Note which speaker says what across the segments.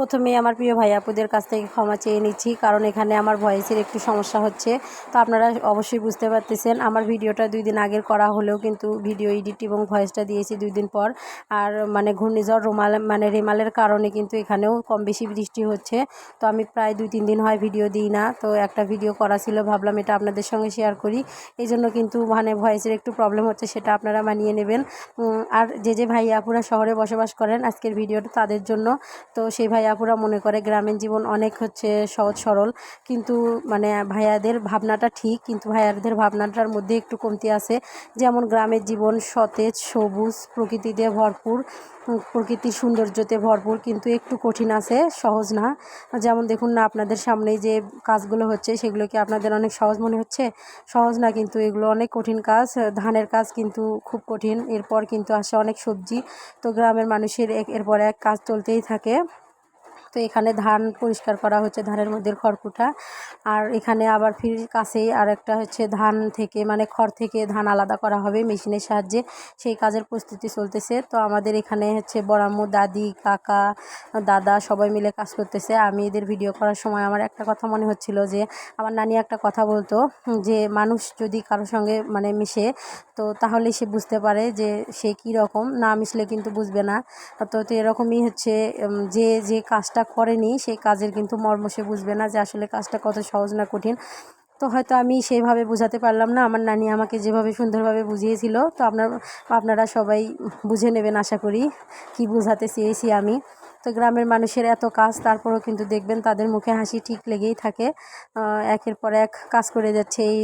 Speaker 1: প্রথমেই আমার প্রিয় ভাই আপুদের কাছ থেকে ক্ষমা চেয়ে নিচ্ছি, কারণ এখানে আমার ভয়েসের একটু সমস্যা হচ্ছে। তো আপনারা অবশ্যই বুঝতে পারতেছেন, আমার ভিডিওটা দুই দিন আগের করা হলেও কিন্তু ভিডিও এডিট এবং ভয়েসটা দিয়েছি দুই দিন পর। আর মানে ঘূর্ণিঝড় রুমাল মানে রেমালের কারণে কিন্তু এখানেও কম বেশি বৃষ্টি হচ্ছে। তো আমি প্রায় দুই তিন দিন হয় ভিডিও দিই না, তো একটা ভিডিও করা ছিল, ভাবলাম এটা আপনাদের সঙ্গে শেয়ার করি। এই জন্য কিন্তু মানে ভয়েসের একটু প্রবলেম হচ্ছে, সেটা আপনারা মানিয়ে নেবেন। আর যে যে ভাই আপুরা শহরে বসবাস করেন, আজকের ভিডিওটা তাদের জন্য। তো সেই ভাই আপুরা মনে করে গ্রামীণ জীবন অনেক হচ্ছে সহজ সরল। কিন্তু মানে ভাইয়াদের ভাবনাটা ঠিক, কিন্তু ভাইয়াদের ভাবনাটার মধ্যে একটু কমতি আছে। যেমন গ্রামের জীবন সতেজ, সবুজ, প্রকৃতিতে ভরপুর প্রকৃতির সৌন্দর্যতে ভরপুর, কিন্তু একটু কঠিন আছে, সহজ না। যেমন দেখুন না, আপনাদের সামনেই যে কাজগুলো হচ্ছে সেগুলো কি আপনাদের অনেক সহজ মনে হচ্ছে? সহজ না, কিন্তু এগুলো অনেক কঠিন কাজ, ধানের কাজ কিন্তু খুব কঠিন। এরপর কিন্তু আসে অনেক সবজি। তো গ্রামের মানুষের এরপর এক কাজ চলতেই থাকে। তো এখানে ধান পরিষ্কার করা হচ্ছে, ধানের মধ্যে খড়কুটা। আর এখানে আবার ফির কাছেই আর একটা হচ্ছে ধান থেকে মানে খড় থেকে ধান আলাদা করা হবে মেশিনের সাহায্যে। সেই কাজের প্রস্তুতি চলতেছে। তো আমাদের এখানে হচ্ছে বড়াম্মু দাদি, কাকা, দাদা সবাই মিলে কাজ করতেছে। আমি এদের ভিডিও করার সময় আমার একটা কথা মনে হচ্ছিল যে, আমার নানি একটা কথা বলতো যে, মানুষ যদি কারোর সঙ্গে মানে মিশে, তো তাহলে সে বুঝতে পারে যে সে কী রকম না মিশলে কিন্তু বুঝবে না। তো এরকমই হচ্ছে যে যে কাজটা করেনি, সেই কাজের কিন্তু মর্ম সে বুঝবে না যে আসলে কাজটা কত সহজ না কঠিন। তো হয়তো আমি সেইভাবে বোঝাতে পারলাম না, আমার নানি আমাকে যেভাবে সুন্দরভাবে বুঝিয়েছিল, তো আপনার, আপনারা সবাই বুঝে নেবেন আশা করি, কি বোঝাতে চেয়েছি আমি। তো গ্রামের মানুষের এত কাজ, তারপরেও কিন্তু দেখবেন তাদের মুখে হাসি ঠিক লেগেই থাকে। একের পর এক কাজ করে যাচ্ছে এই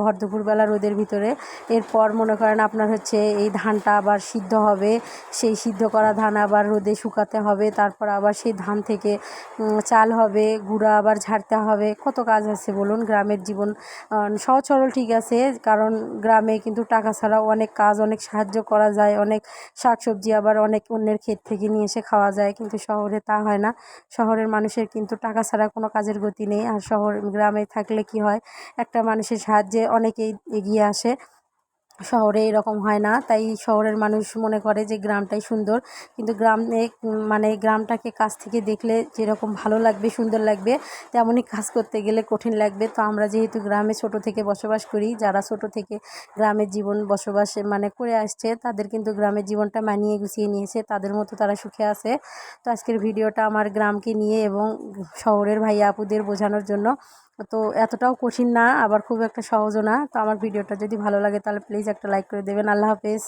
Speaker 1: ভর দুপুরবেলা রোদের ভিতরে। এরপর মনে করেন আপনার হচ্ছে এই ধানটা আবার সিদ্ধ হবে, সেই সিদ্ধ করা ধান আবার রোদে শুকাতে হবে, তারপর আবার সেই ধান থেকে চাল হবে, গুঁড়া আবার ঝাড়তে হবে। কত কাজ আছে বলুন, গ্রামের জীবন সহজ সরল ঠিক আছে, কারণ গ্রামে কিন্তু টাকা ছাড়াও অনেক কাজ, অনেক সাহায্য করা যায়, অনেক শাকসবজি আবার অনেক অন্যের ক্ষেত থেকে নিয়ে এসে খাওয়া যায়। কিন্তু শহরে তা হয় না। শহরের মানুষের কিন্তু টাকা ছাড়া কোনো কাজের গতি নেই। আর শহর গ্রামে থাকলে কি হয়? একটা মানুষের সাহায্যে অনেকেই এগিয়ে আসে। শহরে এরকম হয় না। তাই শহরের মানুষ মনে করে যে গ্রামটাই সুন্দর। কিন্তু গ্রামে মানে গ্রামটাকে কাছ থেকে দেখলে যেরকম ভালো লাগবে, সুন্দর লাগবে, তেমনই কাজ করতে গেলে কঠিন লাগবে। তো আমরা যেহেতু গ্রামে ছোট থেকে বসবাস করি, যারা ছোট থেকে গ্রামের জীবন বসবাস মানে করে আসছে, তাদের কিন্তু গ্রামের জীবনটা মানিয়ে গুছিয়ে নিয়েছে। তাদের মতো তারা সুখে আছে। তো আজকের ভিডিওটা আমার গ্রামকে নিয়ে এবং শহরের ভাই আপুদের বোঝানোর জন্য তো এতটাও কঠিন না, আবার খুব একটা সহজও না। তো আমার ভিডিওটা যদি ভালো লাগে তাহলে প্লিজ একটা লাইক করে দেবেন। আল্লাহ হাফেজ।